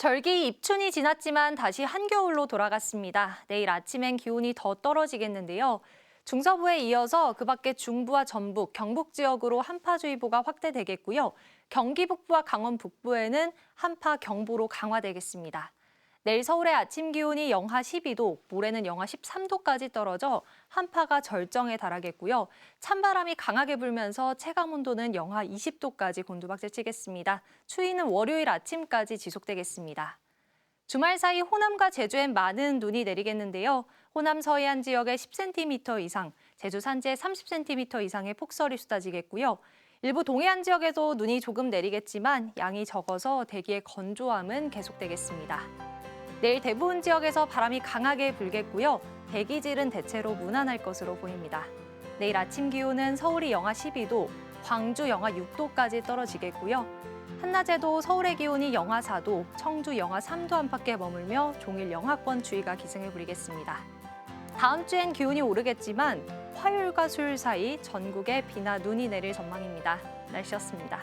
절기 입춘이 지났지만 다시 한겨울로 돌아갔습니다. 내일 아침엔 기온이 더 떨어지겠는데요. 중서부에 이어서 그 밖에 중부와 전북, 경북 지역으로 한파주의보가 확대되겠고요. 경기 북부와 강원 북부에는 한파 경보로 강화되겠습니다. 내일 서울의 아침 기온이 영하 12도, 모레는 영하 13도까지 떨어져 한파가 절정에 달하겠고요. 찬바람이 강하게 불면서 체감 온도는 영하 20도까지 곤두박질치겠습니다. 추위는 월요일 아침까지 지속되겠습니다. 주말 사이 호남과 제주엔 많은 눈이 내리겠는데요. 호남 서해안 지역에 10cm 이상, 제주 산지에 30cm 이상의 폭설이 쏟아지겠고요. 일부 동해안 지역에도 눈이 조금 내리겠지만 양이 적어서 대기의 건조함은 계속되겠습니다. 내일 대부분 지역에서 바람이 강하게 불겠고요. 대기질은 대체로 무난할 것으로 보입니다. 내일 아침 기온은 서울이 영하 12도, 광주 영하 6도까지 떨어지겠고요. 한낮에도 서울의 기온이 영하 4도, 청주 영하 3도 안팎에 머물며 종일 영하권 주의가 기승을 부리겠습니다. 다음 주엔 기온이 오르겠지만 화요일과 수요일 사이 전국에 비나 눈이 내릴 전망입니다. 날씨였습니다.